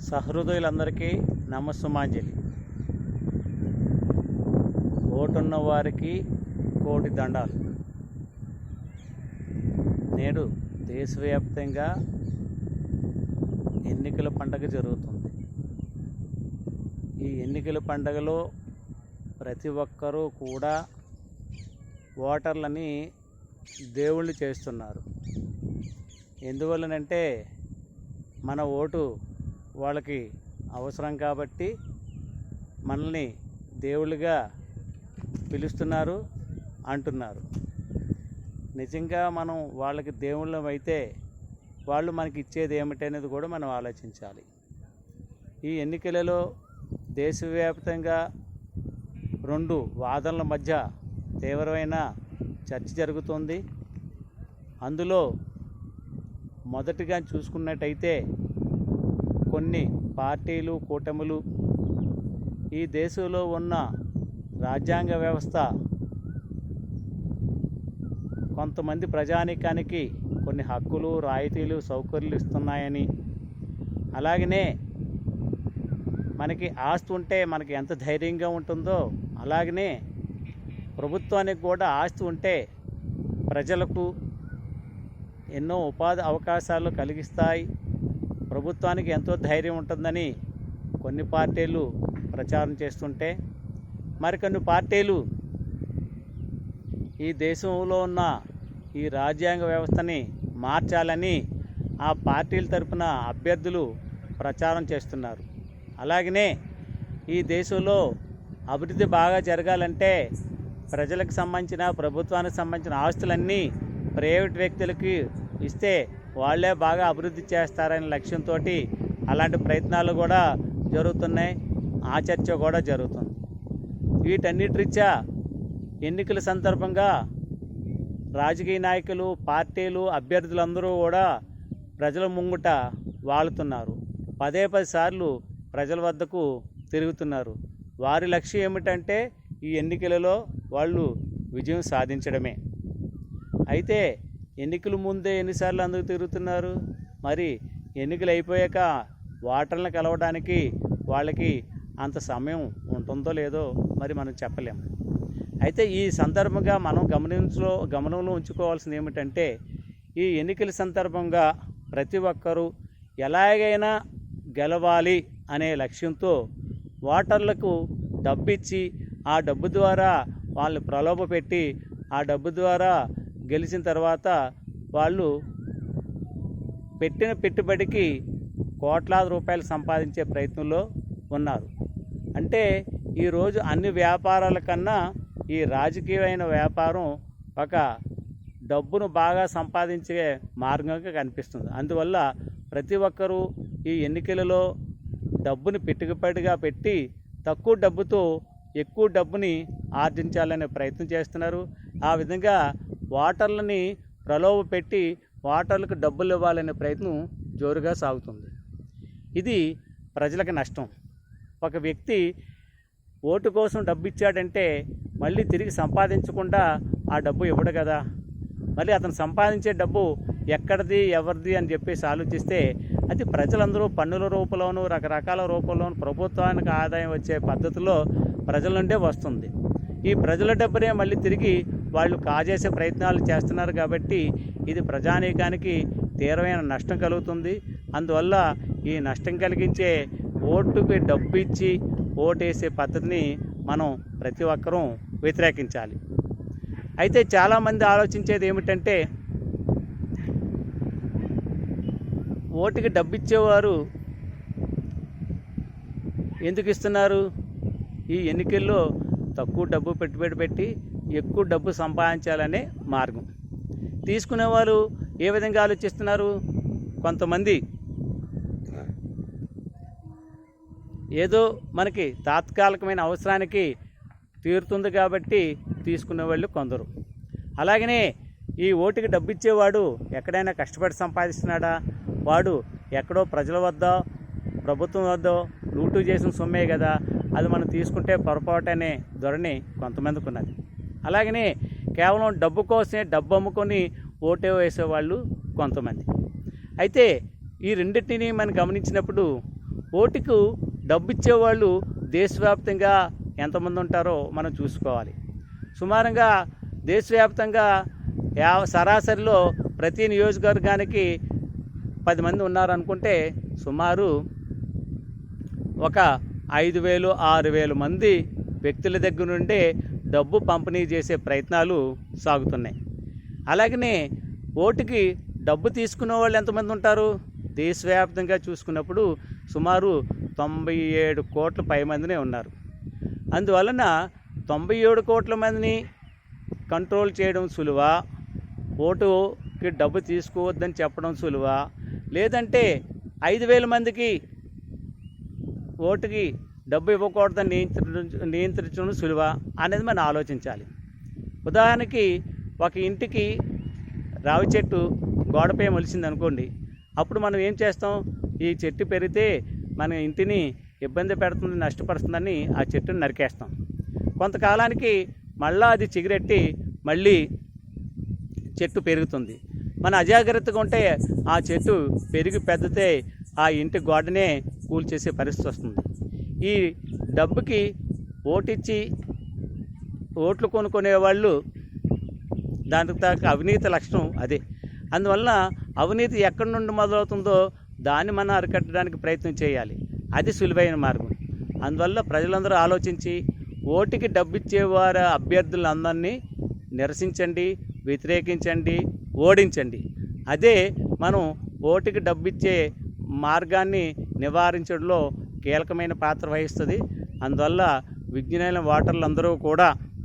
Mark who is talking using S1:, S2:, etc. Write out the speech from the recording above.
S1: సహృదయులందరికీ నమస్సుమాంజలి. ఓటున్న వారికి కోటి దండాలు. నేడు దేశవ్యాప్తంగా ఎన్నికల పండగ జరుగుతుంది. ఈ ఎన్నికల పండగలో ప్రతి ఒక్కరూ కూడా ఓటర్లని దేవుళ్ళు చేస్తున్నారు. ఎందువల్లనంటే మన ఓటు వాళ్ళకి అవసరం కాబట్టి మనల్ని దేవుళ్ళుగా పిలుస్తున్నారు అంటున్నారు. నిజంగా మనం వాళ్ళకి దేవుళ్ళం అయితే వాళ్ళు మనకి ఇచ్చేది ఏమిటనేది కూడా మనం ఆలోచించాలి. ఈ ఎన్నికలలో దేశవ్యాప్తంగా రెండు వాదనల మధ్య తీవ్రమైన చర్చ జరుగుతుంది. అందులో మొదటిగా చూసుకున్నట్టయితే కొన్ని పార్టీలు కూటములు ఈ దేశంలో ఉన్న రాజ్యాంగ వ్యవస్థ కొంతమంది ప్రజానీకానికి కొన్ని హక్కులు రాయితీలు సౌకర్యాలు ఇస్తున్నాయని. అలాగనే మనకి ఆస్తి ఉంటే మనకి ఎంత ధైర్యంగా ఉంటుందో అలాగనే ప్రభుత్వానికి కూడా ఆస్తి ఉంటే ప్రజలకు ఎన్నో ఉపాధి అవకాశాలు కలిగిస్తాయి. ప్రభుత్వానికి ఎంతో ధైర్యం ఉంటుందని కొన్ని పార్టీలు ప్రచారం చేస్తుంటే మరికొన్ని పార్టీలు ఈ దేశంలో ఉన్న ఈ రాజ్యాంగ వ్యవస్థని మార్చాలని ఆ పార్టీల తరపున అభ్యర్థులు ప్రచారం చేస్తున్నారు. అలాగనే ఈ దేశంలో అభివృద్ధి బాగా జరగాలంటే ప్రజలకు సంబంధించిన ప్రభుత్వానికి సంబంధించిన ఆస్తులన్నీ ప్రైవేట్ వ్యక్తులకి ఇస్తే వాళ్ళే బాగా అభివృద్ధి చేస్తారనే లక్ష్యంతో అలాంటి ప్రయత్నాలు కూడా జరుగుతున్నాయి. ఆ చర్చ కూడా జరుగుతుంది. వీటన్నిటి రీత్యా ఎన్నికల సందర్భంగా రాజకీయ నాయకులు పార్టీలు అభ్యర్థులందరూ కూడా ప్రజల ముంగుట వాలుతున్నారు పదే పది సార్లు ప్రజల వద్దకు తిరుగుతున్నారు. వారి లక్ష్యం ఏమిటంటే ఈ ఎన్నికలలో వాళ్ళు విజయం సాధించడమే. అయితే ఎన్నికల ముందే ఎన్నిసార్లు అందుకు తిరుగుతున్నారు? మరి ఎన్నికలు అయిపోయాక ఓటర్లను కలవడానికి వాళ్ళకి అంత సమయం ఉంటుందో లేదో మరి మనం చెప్పలేము అయితే ఈ సందర్భంగా మనం గమనించలో గమనంలో ఉంచుకోవాల్సింది ఏమిటంటే ఈ ఎన్నికల సందర్భంగా ప్రతి ఒక్కరూ ఎలాగైనా గెలవాలి అనే లక్ష్యంతో ఓటర్లకు డబ్బిచ్చి ఆ డబ్బు ద్వారా వాళ్ళని ప్రలోభ పెట్టి ఆ డబ్బు ద్వారా గెలిచిన తర్వాత వాళ్ళు పెట్టిన పెట్టుబడికి కోట్లాది రూపాయలు సంపాదించే ప్రయత్నంలో ఉన్నారు. అంటే ఈరోజు అన్ని వ్యాపారాల కన్నా ఈ రాజకీయమైన వ్యాపారం ఒక డబ్బును బాగా సంపాదించే మార్గంగా కనిపిస్తుంది. అందువల్ల ప్రతి ఒక్కరూ ఈ ఎన్నికలలో డబ్బుని పెట్టుబడిగా పెట్టి తక్కువ డబ్బుతో ఎక్కువ డబ్బుని ఆర్జించాలనే ప్రయత్నం చేస్తున్నారు. ఆ విధంగా ఓటర్లని ప్రలోభ పెట్టి ఓటర్లకు డబ్బులు ఇవ్వాలనే ప్రయత్నం జోరుగా సాగుతుంది. ఇది ప్రజలకు నష్టం. ఒక వ్యక్తి ఓటు కోసం డబ్బు ఇచ్చాడంటే మళ్ళీ తిరిగి సంపాదించకుండా ఆ డబ్బు ఇవ్వడు కదా. మళ్ళీ అతను సంపాదించే డబ్బు ఎక్కడిది ఎవరిది అని చెప్పేసి ఆలోచిస్తే అది ప్రజలందరూ పన్నుల రూపంలోనూ రకరకాల రూపంలోనూ ప్రభుత్వానికి ఆదాయం వచ్చే పద్ధతిలో ప్రజల నుండే వస్తుంది. ఈ ప్రజల డబ్బునే మళ్ళీ తిరిగి వాళ్ళు కాజేసే ప్రయత్నాలు చేస్తున్నారు కాబట్టి ఇది ప్రజానీకానికి తీవ్రమైన నష్టం కలుగుతుంది. అందువల్ల ఈ నష్టం కలిగించే ఓటుకి డబ్బు ఇచ్చి ఓటేసే పద్ధతిని మనం ప్రతి ఒక్కరూ వ్యతిరేకించాలి. అయితే చాలామంది ఆలోచించేది ఏమిటంటే ఓటుకి డబ్బు ఇచ్చేవారు ఎందుకు ఇస్తున్నారు? ఈ ఎన్నికల్లో తక్కువ డబ్బు పెట్టుబడి పెట్టి ఎక్కువ డబ్బు సంపాదించాలనే మార్గం. తీసుకునేవారు ఏ విధంగా ఆలోచిస్తున్నారు? కొంతమంది ఏదో మనకి తాత్కాలికమైన అవసరానికి తీరుతుంది కాబట్టి తీసుకునే వాళ్ళు కొందరు. అలాగనే ఈ ఓటుకి డబ్బు ఇచ్చేవాడు ఎక్కడైనా కష్టపడి సంపాదిస్తున్నాడా? వాడు ఎక్కడో ప్రజల వద్ద ప్రభుత్వం వద్ద లూటు చేసిన సొమ్మే కదా. అది మనం తీసుకుంటే పొరపాటు అనే ధోరణి కొంతమందికి ఉన్నది. అలాగనే కేవలం డబ్బు కోసమే డబ్బు అమ్ముకొని ఓటే వేసేవాళ్ళు కొంతమంది. అయితే ఈ రెండింటిని మనం గమనించినప్పుడు ఓటుకు డబ్బు ఇచ్చేవాళ్ళు దేశవ్యాప్తంగా ఎంతమంది ఉంటారో మనం చూసుకోవాలి. సుమారుగా దేశవ్యాప్తంగా యా సరాసరిలో ప్రతి నియోజకవర్గానికి పది మంది ఉన్నారనుకుంటే సుమారు ఒక ఐదు వేలు ఆరు వేలు మంది వ్యక్తుల దగ్గర నుండే డబ్బు పంపిణీ చేసే ప్రయత్నాలు సాగుతున్నాయి. అలాగనే ఓటుకి డబ్బు తీసుకునే వాళ్ళు ఎంతమంది ఉంటారు? దేశవ్యాప్తంగా చూసుకున్నప్పుడు సుమారు తొంభై ఏడు కోట్ల పై మందినే ఉన్నారు. అందువలన తొంభై ఏడు కోట్ల మందిని కంట్రోల్ చేయడం సులువా? ఓటుకి డబ్బు తీసుకోవద్దని చెప్పడం సులువా? లేదంటే ఐదు వేల మందికి ఓటుకి డబ్బు ఇవ్వకూడదని నియంత్రించ నియంత్రించడం సులువా అనేది మనం ఆలోచించాలి. ఉదాహరణకి ఒక ఇంటికి రావి చెట్టు గోడపై మొలిచింది అనుకోండి అప్పుడు మనం ఏం చేస్తాం? ఈ చెట్టు పెరిగితే మన ఇంటిని ఇబ్బంది పెడుతుంది నష్టపరుస్తుందని ఆ చెట్టుని నరికేస్తాం. కొంతకాలానికి మళ్ళా అది చిగురెట్టి మళ్ళీ చెట్టు పెరుగుతుంది. మన అజాగ్రత్తగా ఉంటే ఆ చెట్టు పెరిగి పెద్దతే ఆ ఇంటి గోడనే కూల్చేసే పరిస్థితి వస్తుంది. ఈ డబ్బుకి ఓటిచ్చి ఓట్లు కొనుక్కునే వాళ్ళు దానికి తగ్గ అవినీతి లక్షణం అదే. అందువల్ల అవినీతి ఎక్కడి నుండి మొదలవుతుందో దాన్ని మనం అరికట్టడానికి ప్రయత్నం చేయాలి. అది సులువైన మార్గం. అందువల్ల ప్రజలందరూ ఆలోచించి ఓటుకి డబ్బు ఇచ్చేవారు అభ్యర్థులందరినీ నిరసించండి వ్యతిరేకించండి ఓడించండి. అదే మనం ఓటుకి డబ్బు ఇచ్చే మార్గాన్ని నివారించడంలో కీలకమైన పాత్ర వహిస్తుంది. అందువల్ల విజ్ఞాన అందరూ కూడా